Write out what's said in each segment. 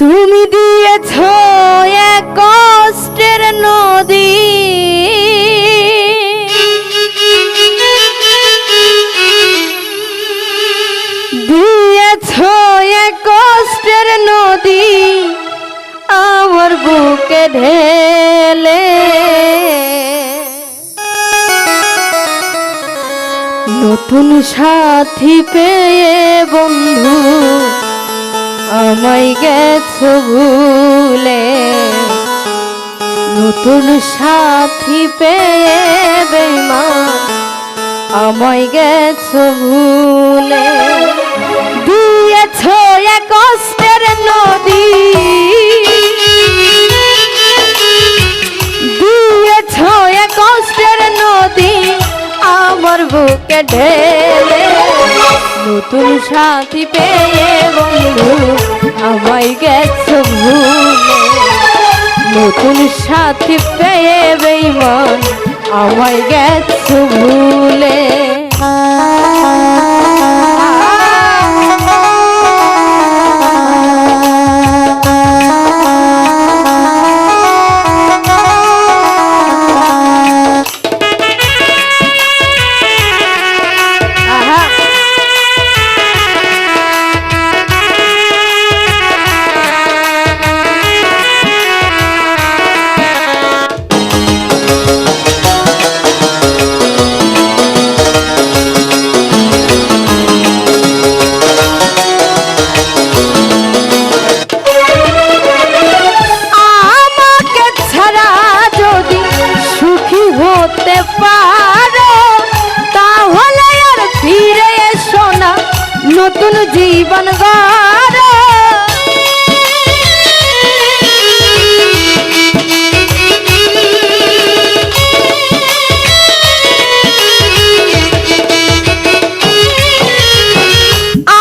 তুমি দিয়েছ এক কষ্টের নদী। দিয়েছ এক কষ্টের নদী আমার বুকে ঢেলে। নতুন সাথী পেয়ে বন্ধু আমায় গেছো ভুলে। নতুন সাথী পেয়ে বেমান আমায় গেছো ভুলে। দিয়েছ এক কষ্টের নদী। দিয়েছ এক কষ্টের নদী, আমার বুকে ঢেলে। নতুন সাথী পেয়ে বন্ধু আমায় গেছো ভুলে। নতুন সাথী পেয়ে বেইমান আমায় গেছো ভুলে। নতুন জীবন গড়ো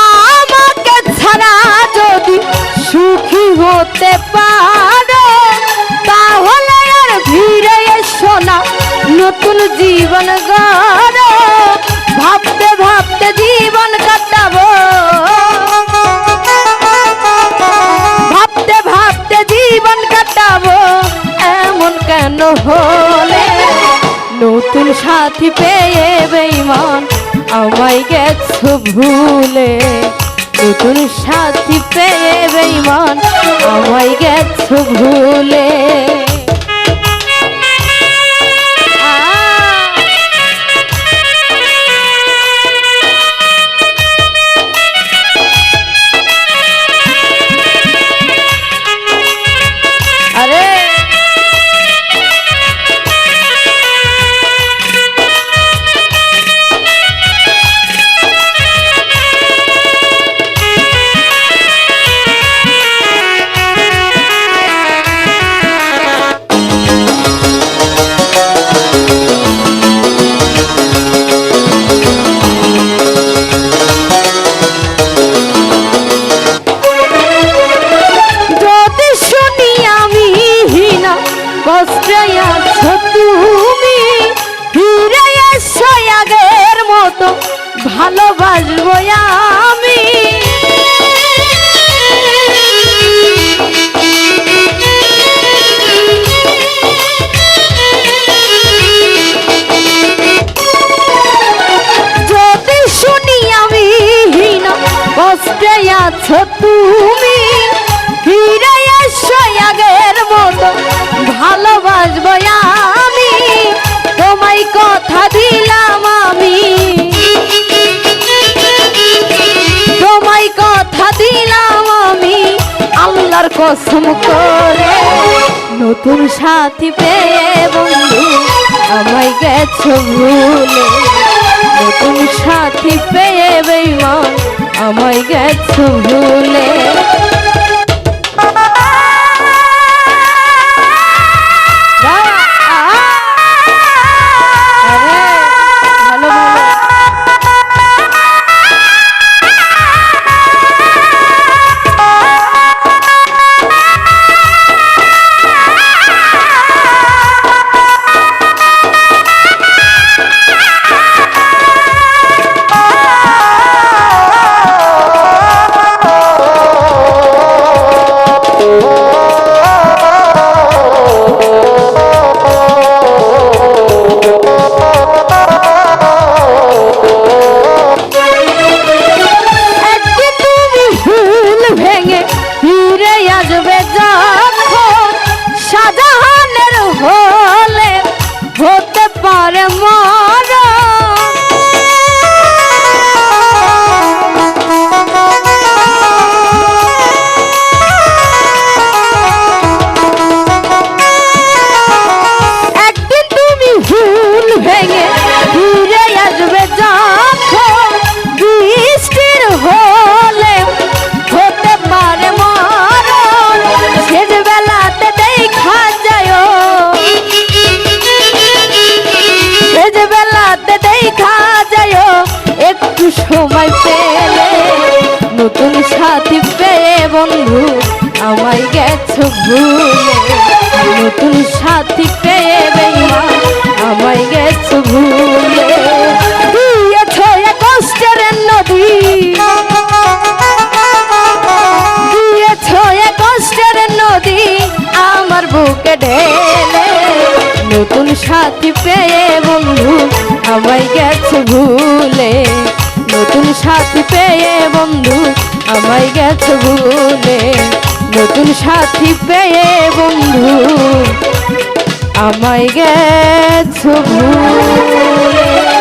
আমাকে ছাড়া যদি সুখী হতে পারো, তাহলে আর ভিড়ে এসো না নতুন জীবন গড়ো ভাবতে ভাবতে জীবন কাটাবো। ভাবতে ভাবতে জীবন কাটাবো। এমন কেন হলে? নতুন সাথী পেয়ে বেইমান আমায় গেছো ভুলে। নতুন সাথী পেয়ে বেইমান আমায় গেছো ভুলে। কষ্টে আছো তুমি ফিরে এসো আগের মতো ভালোবাসবো আমি। যদি শুনি আমি কষ্টে আছো তুমি কসম করে, নতুন সাথী পেয়ে বন্ধু, আমায় গেছো ভুলে। নতুন সাথী পেয়ে বেইমান, আমায় গেছ ভুলে। সময় পেলে নতুন সাথী পেয়ে বন্ধু আমায় গেছো ভুলে। নতুন সাথী পেয়ে বেমা আমায় গেছো ভুলে। সাথী পেয়ে বন্ধু আমায় গেছো ভুলে। নতুন সাথী পেয়ে বন্ধু আমায় গেছো ভুলে।